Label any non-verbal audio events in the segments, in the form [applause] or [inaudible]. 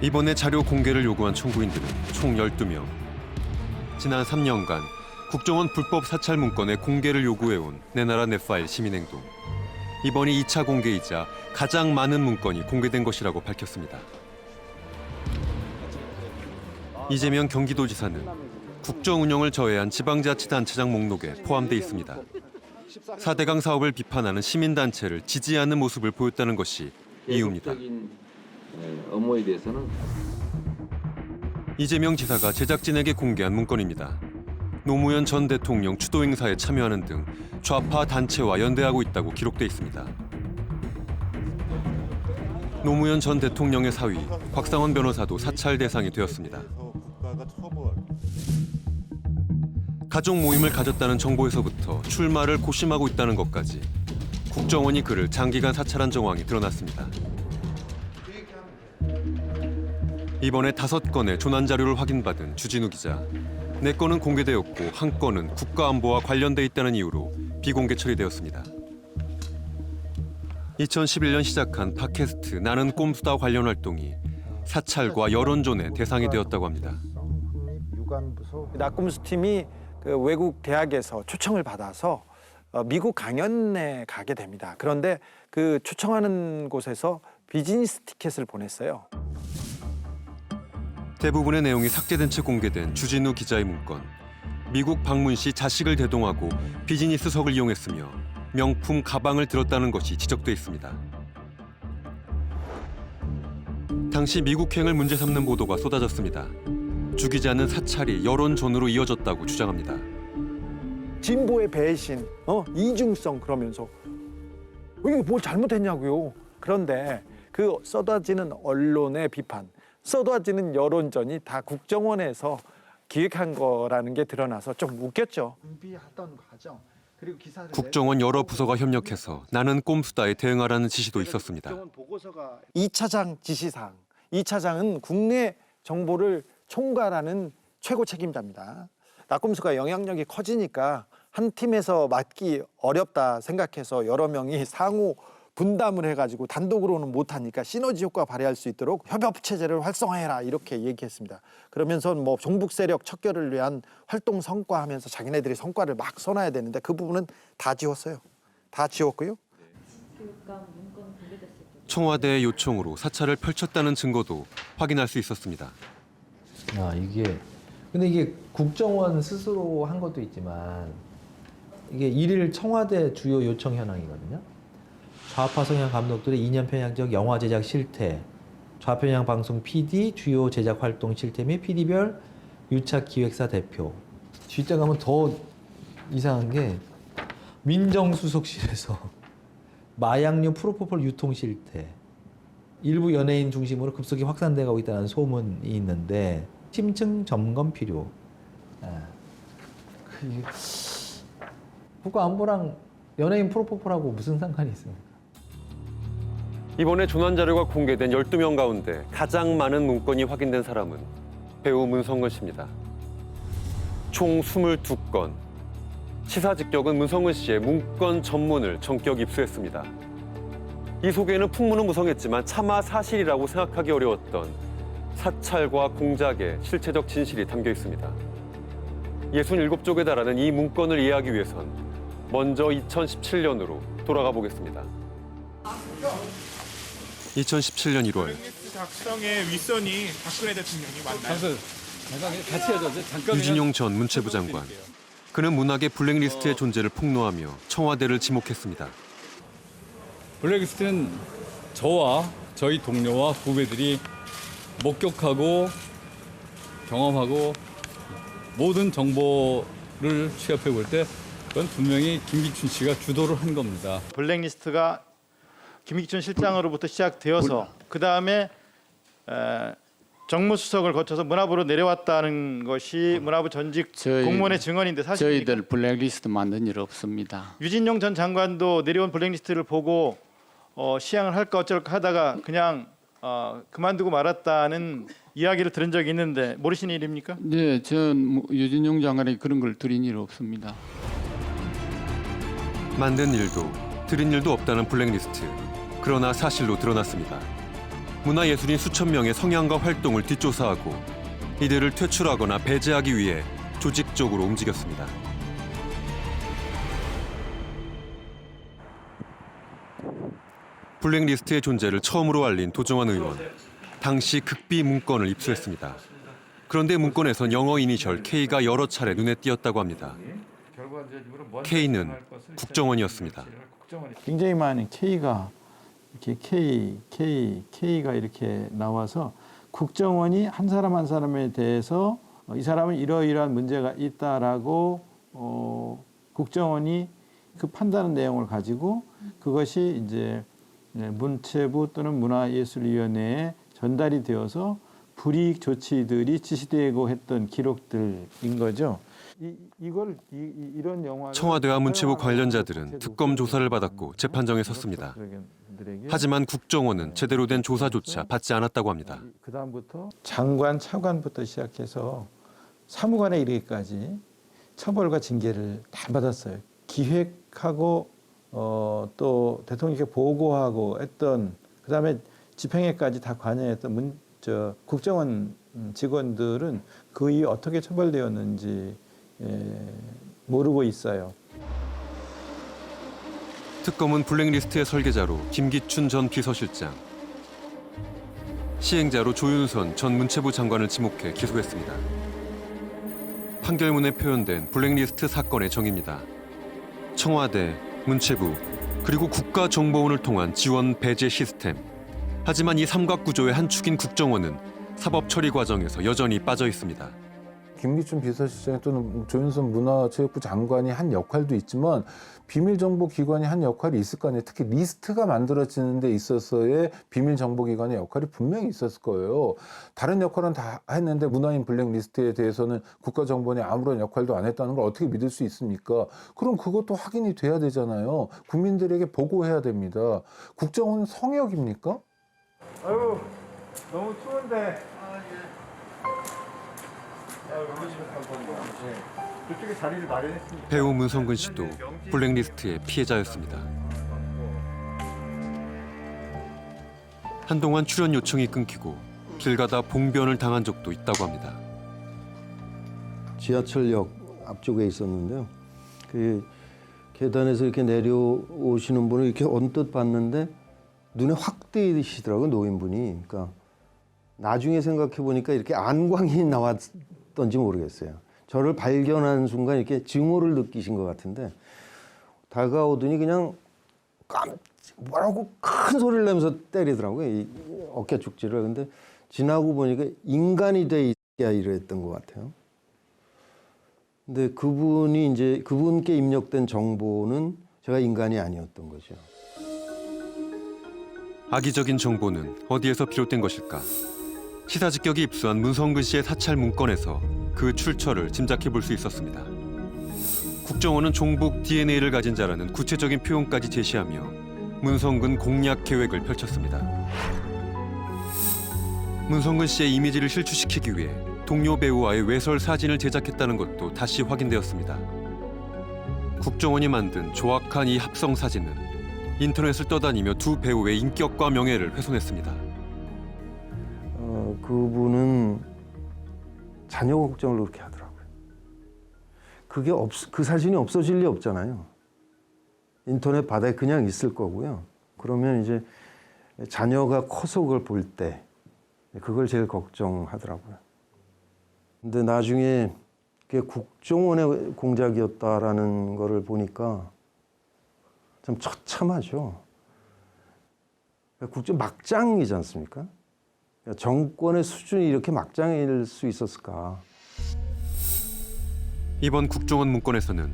이번에 자료 공개를 요구한 청구인들은 총 12명. 지난 3년간 국정원 불법 사찰 문건의 공개를 요구해온 내 나라 내 파일 시민행동. 이번이 2차 공개이자 가장 많은 문건이 공개된 것이라고 밝혔습니다. 이재명 경기도지사는 국정 운영을 저해한 지방자치단체장 목록에 포함돼 있습니다. 4대강 사업을 비판하는 시민단체를 지지하는 모습을 보였다는 것이 이유입니다. 에, 업무에 대해서는 이재명 지사가 제작진에게 공개한 문건입니다. 노무현 전 대통령 추도 행사에 참여하는 등 좌파 단체와 연대하고 있다고 기록돼 있습니다. 노무현 전 대통령의 사위 곽상원 변호사도 사찰 대상이 되었습니다. 가족 모임을 가졌다는 정보에서부터 출마를 고심하고 있다는 것까지 국정원이 그를 장기간 사찰한 정황이 드러났습니다. 이번에 다섯 건의 조난 자료를 확인받은 주진우 기자. 네 건은 공개되었고 한 건은 국가안보와 관련돼 있다는 이유로 비공개 처리되었습니다. 2011년 시작한 팟캐스트 나는 꼼수다 관련 활동이 사찰과 여론존의 대상이 되었다고 합니다. 낙검수 팀이 그 외국 대학에서 초청을 받아서 어, 미국 강연에 가게 됩니다. 그런데 그 초청하는 곳에서 비즈니스 티켓을 보냈어요. 대부분의 내용이 삭제된 채 공개된 주진우 기자의 문건. 미국 방문 시 자식을 대동하고 비즈니스석을 이용했으며 명품 가방을 들었다는 것이 지적돼 있습니다. 당시 미국행을 문제 삼는 보도가 쏟아졌습니다. 주 기자는 사찰이 여론전으로 이어졌다고 주장합니다. 진보의 배신, 어 이중성 그러면서 이게 뭘 잘못했냐고요. 그런데 그 쏟아지는 언론의 비판, 쏟아지는 여론전이 다 국정원에서 기획한 거라는 게 드러나서 좀 웃겼죠. 준비하던 과정 그리고 기사를 국정원 여러 부서가 협력해서 나는 꼼수다에 대응하라는 지시도 있었습니다. 보고서가 2차장 지시사항. 2차장은 국내 정보를 총괄하는 최고 책임자입니다. 낙검수가 영향력이 커지니까 한 팀에서 맡기 어렵다 생각해서 여러 명이 상호 분담을 해가지고 단독으로는 못하니까 시너지 효과 발휘할 수 있도록 협업 체제를 활성화해라 이렇게 얘기했습니다. 그러면서 뭐 종북 세력 척결을 위한 활동 성과 하면서 자기네들이 성과를 막 써놔야 되는데 그 부분은 다 지웠어요. 다 지웠고요. 청와대의 요청으로 사찰을 펼쳤다는 증거도 확인할 수 있었습니다. 아 이게 근데 이게 국정원 스스로 한 것도 있지만 이게 일일 청와대 주요 요청 현황이거든요. 좌파 성향 감독들의 2년 편향적 영화 제작 실태, 좌편향 방송 PD 주요 제작 활동 실태 및 PD별 유착 기획사 대표. 뒷자 가면 더 이상한 게 민정수석실에서 [laughs] 마약류 프로포폴 유통 실태, 일부 연예인 중심으로 급속히 확산되고 있다는 소문이 있는데 심층 점검 필요. 예. 그 이게 국가 안보랑 연예인 프로포폴하고 무슨 상관이 있습니까? 이번에 조난 자료가 공개된 12명 가운데 가장 많은 문건이 확인된 사람은 배우 문성근 씨입니다. 총 22건. 시사 직격은 문성근 씨의 문건 전문을 전격 입수했습니다. 이 속에는 풍문은 무성했지만 차마 사실이라고 생각하기 어려웠던 사찰과 공작의 실체적 진실이 담겨 있습니다. 67쪽에 달하는 이 문건을 이해하기 위해선 먼저 2017년으로 돌아가 보겠습니다. 2017년 1월 작성의 윗선이 박근혜 대통령이 맞나요? 같이. 잠깐 유진용 전 문체부 장관. 그는 문학의 블랙리스트의 존재를 폭로하며 청와대를 지목했습니다. 블랙리스트는 저와 저희 동료와 후배들이 목격하고 경험하고 모든 정보를 취합해 볼 때 그건 분명히 김기춘 씨가 주도를 한 겁니다. 블랙리스트가 김익준 실장으로부터 시작되어서 그 다음에 정무수석을 거쳐서 문화부로 내려왔다는 것이 문화부 전직 저희- 공무원의 증언인데 사실 저희들 블랙리스트 만든 일 없습니다. 유진용 전 장관도 내려온 블랙리스트를 보고 어, 시향을 할까 어쩔까 하다가 그냥 어, 그만두고 말았다는 이야기를 들은 적이 있는데 모르시는 일입니까? 네, 전 유진용 장관이 그런 걸 드린 일 없습니다. 만든 일도 들은 일도 없다는 블랙리스트. 그러나 사실로 드러났습니다. 문화예술인 수천 명의 성향과 활동을 뒷조사하고 이들을 퇴출하거나 배제하기 위해 조직적으로 움직였습니다. 블랙리스트의 존재를 처음으로 알린 도정환 의원. 당시 극비 문건을 입수했습니다. 그런데 문건에선 영어 이니셜 K가 여러 차례 눈에 띄었다고 합니다. K는 국정원이었습니다. 굉장히 많은 K가 이렇게 K, K, K가 이렇게 나와서 국정원이 한 사람 한 사람에 대해서 어, 이 사람은 이러이러한 문제가 있다라고 어, 국정원이 그 판단한 내용을 가지고 그것이 이제 네, 문체부 또는 문화예술위원회에 전달이 되어서 불이익 조치들이 지시되고 했던 기록들인 거죠. 이, 이걸 이, 이- 이런 영화 청와대와 문체부 관련자들은 특검 조사를 받았고 재판정에 섰습니다. 하지만 국정원은 제대로 된 조사조차 받지 않았다고 합니다. 그 다음부터 장관, 차관부터 시작해서 사무관에 이르기까지 처벌과 징계를 다 받았어요. 기획하고 어, 또 대통령께 보고하고 했던 그 다음에 집행에까지 다 관여했던 문, 저, 국정원 직원들은 그 이후 어떻게 처벌되었는지 예, 모르고 있어요. 특검은 블랙리스트의 설계자로 김기춘 전 비서실장, 시행자로 조윤선 전 문체부 장관을 지목해 기소했습니다. 판결문에 표현된 블랙리스트 사건의 정의입니다. 청와대, 문체부, 그리고 국가정보원을 통한 지원 배제 시스템. 하지만 이 삼각구조의 한 축인 국정원은 사법 처리 과정에서 여전히 빠져 있습니다. 김기춘 비서실장 또는 조윤선 문화체육부 장관이 한 역할도 있지만 비밀정보기관이 한 역할이 있을 거 아니에요. 특히 리스트가 만들어지는 데 있어서의 비밀정보기관의 역할이 분명히 있었을 거예요. 다른 역할은 다 했는데 문화인 블랙리스트에 대해서는 국가정보원이 아무런 역할도 안 했다는 걸 어떻게 믿을 수 있습니까? 그럼 그것도 확인이 돼야 되잖아요. 국민들에게 보고해야 됩니다. 국정원 성역입니까? 아유 너무 추운데. 배우 문성근 씨도 블랙리스트의 피해자였습니다. 한동안 출연 요청이 끊기고 길 가다 봉변을 당한 적도 있다고 합니다. 지하철역 앞쪽에 있었는데요. 그 계단에서 이렇게 내려오시는 분을 이렇게 언뜻 봤는데 눈에 확 띄시더라고요 노인분이. 그러니까 나중에 생각해 보니까 이렇게 안광이 나왔 던지 모르겠어요. 저를 발견한 순간 이렇게 증오를 느끼신 것 같은데 다가오더니 그냥 깜 뭐라고 큰 소리를 내면서 때리더라고요 이 어깨 축지를. 근데 지나고 보니까 인간이 돼 있야 이랬던 것 같아요. 근데 그분이 이제 그분께 입력된 정보는 제가 인간이 아니었던 거죠. 악의적인 정보는 어디에서 비롯된 것일까? 시사 직격이 입수한 문성근 씨의 사찰 문건에서 그 출처를 짐작해 볼 수 있었습니다. 국정원은 종북 DNA를 가진 자라는 구체적인 표현까지 제시하며 문성근 공략 계획을 펼쳤습니다. 문성근 씨의 이미지를 실추시키기 위해 동료 배우와의 외설 사진을 제작했다는 것도 다시 확인되었습니다. 국정원이 만든 조악한 이 합성 사진은 인터넷을 떠다니며 두 배우의 인격과 명예를 훼손했습니다. 어, 그분은 자녀 걱정을 그렇게 하더라고요. 그게 없, 그 사진이 없어질 리 없잖아요. 인터넷 바다에 그냥 있을 거고요. 그러면 이제 자녀가 커서 그걸 볼 때 그걸 제일 걱정하더라고요. 근데 나중에 그게 국정원의 공작이었다라는 거를 보니까 참 처참하죠. 국정 막장이지 않습니까? 정권의 수준이 이렇게 막장일 수 있었을까? 이번 국정원 문건에서는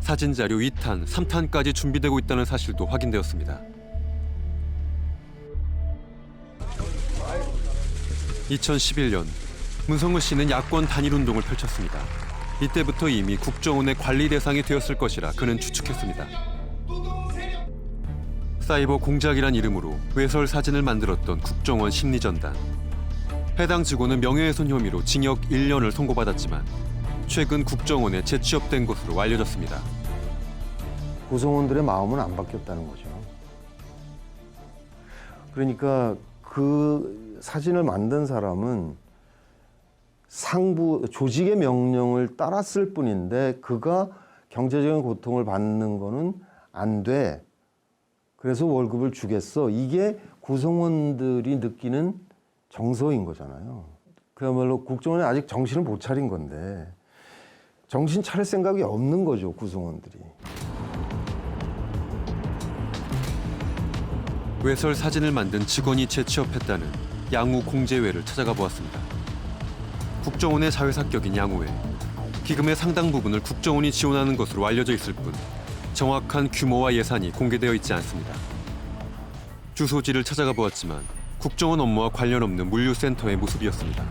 사진 자료 2탄, 3탄까지 준비되고 있다는 사실도 확인되었습니다. 2011년 문성근 씨는 야권 단일 운동을 펼쳤습니다. 이때부터 이미 국정원의 관리 대상이 되었을 것이라 그는 추측했습니다. 사이버 공작이란 이름으로 외설 사진을 만들었던 국정원 심리전단. 해당 직원은 명예훼손 혐의로 징역 1년을 선고받았지만 최근 국정원에 재취업된 것으로 알려졌습니다. 구성원들의 마음은 안 바뀌었다는 거죠. 그러니까 그 사진을 만든 사람은 상부 조직의 명령을 따랐을 뿐인데 그가 경제적인 고통을 받는 거는 안 돼. 그래서 월급을 주겠어. 이게 구성원들이 느끼는 정서인 거잖아요. 그야말로 국정원이 아직 정신을 못 차린 건데 정신 차릴 생각이 없는 거죠 구성원들이. 외설 사진을 만든 직원이 재취업했다는 양우 공제회를 찾아가 보았습니다. 국정원의 자회사격인 양우회. 기금의 상당 부분을 국정원이 지원하는 것으로 알려져 있을 뿐 정확한 규모와 예산이 공개되어 있지 않습니다. 주소지를 찾아가 보았지만 국정원 업무와 관련 없는 물류센터의 모습이었습니다.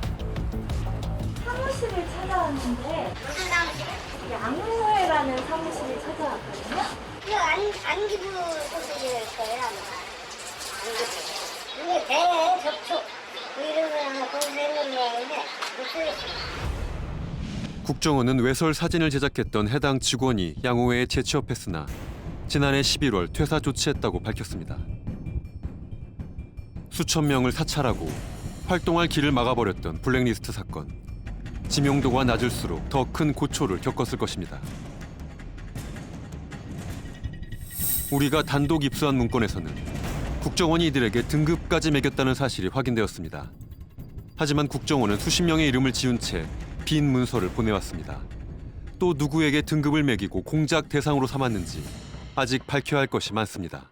사무실을 찾아왔는데 무슨 사무실? 양호회라는 사무실을 찾아왔거든요. 그 안, 안기부 소속일 거예요, 아마. 안기부. 그게 배 접촉. 그 이름을 거기서 했는 모양인데, 못 쓰겠어요. 국정원은 외설 사진을 제작했던 해당 직원이 양호회에 재취업했으나 지난해 11월 퇴사 조치했다고 밝혔습니다. 수천 명을 사찰하고 활동할 길을 막아버렸던 블랙리스트 사건. 지명도가 낮을수록 더 큰 고초를 겪었을 것입니다. 우리가 단독 입수한 문건에서는 국정원이 이들에게 등급까지 매겼다는 사실이 확인되었습니다. 하지만 국정원은 수십 명의 이름을 지운 채 빈 문서를 보내왔습니다. 또 누구에게 등급을 매기고 공작 대상으로 삼았는지 아직 밝혀야 할 것이 많습니다.